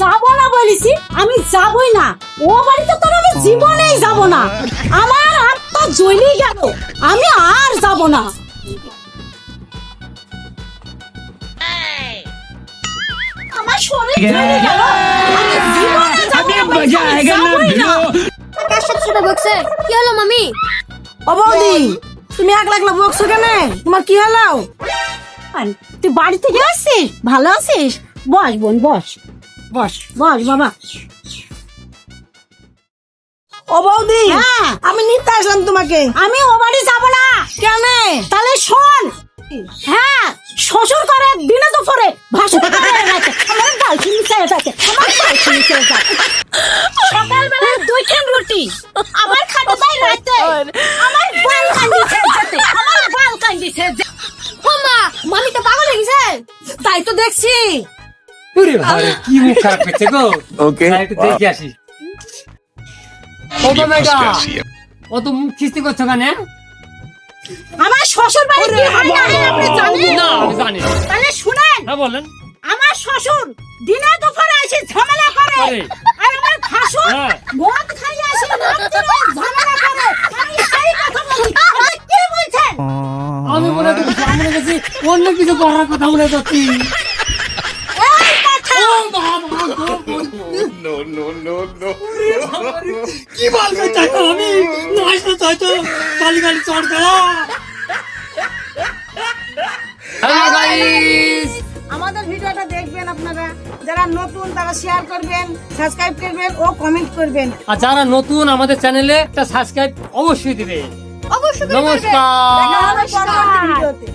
যাব না বলিছি আমি যাবই না। ও বাড়িতে তোর আমি জীবনেই যাব না। আমার আত্মা জ্বলেই গেল আমি আর যাব না। আমার শরীর জ্বলে গেল আমি জীবনে যাব না বলছি, আমি যাবই না। কার সাথে সাথে বকছে? কি হলো মামি? তুমি একলা একলা বকছো কেন? তোমার কি হলো? তুই বাড়ি থেকে আসছিস? ভালো আছিস? বস বোন বস। বস বস বাবা। ও বৌদি হ্যাঁ। আমি নিতে আসলাম তোমাকে। আমি ও বাড়ি যাব না। কেন তাহলে শোন। হ্যাঁ শ্বশুর করে দিনে দুপুরে ভাসুর করে রাতে আমার বালতি নিচে থাকে আমার বালতি নিচে থাকে সকালবেলা দুই খান রুটি আবার খাতে তাই রাতে আমার বাল কান্দিছে যেতে। আমার বাল। ও মা মামি তো পাগল হয়ে গেছে। তাই তো দেখছি। ওরে বাবারে, কি মুখ খারাপ করছে গো. যাই একটু দেখে আসি। ও মেগা অত মুখ খিস্তি করছ কেন? আমার শ্বশুর বাড়ি কি হয় না আপনি জানেন? না আমি জানি। তাহলে শুনেন। হ্যাঁ বলেন। আমার শ্বশুর দিনে দুপুরে এসে ঝামেলা করে। করে। আর আমার ভাসুর হ্যাঁ। মদ খাইয়ে এসে রাত্রে ঝামেলা করে। আমি সেই কথা বলি। আপনি কি বলছেন? আমি মনে করছি আমি মনে করছি অন্য কিছু করার কথা মনে করছি। কি বলবে তাই তো আমি নয় তো তাই তো গালি গালি চড় দেওয়া। হ্যালো গাইস আমাদের ভিডিওটা দেখবেন আপনারা। যারা নতুন তারা শেয়ার করবেন সাবস্ক্রাইব করবেন ও কমেন্ট করবেন। আর যারা নতুন আমাদের চ্যানেলে একটা সাবস্ক্রাইব অবশ্যই দিবে অবশ্যই নমস্কার! দেখা হবে পরবর্তী ভিডিওতে।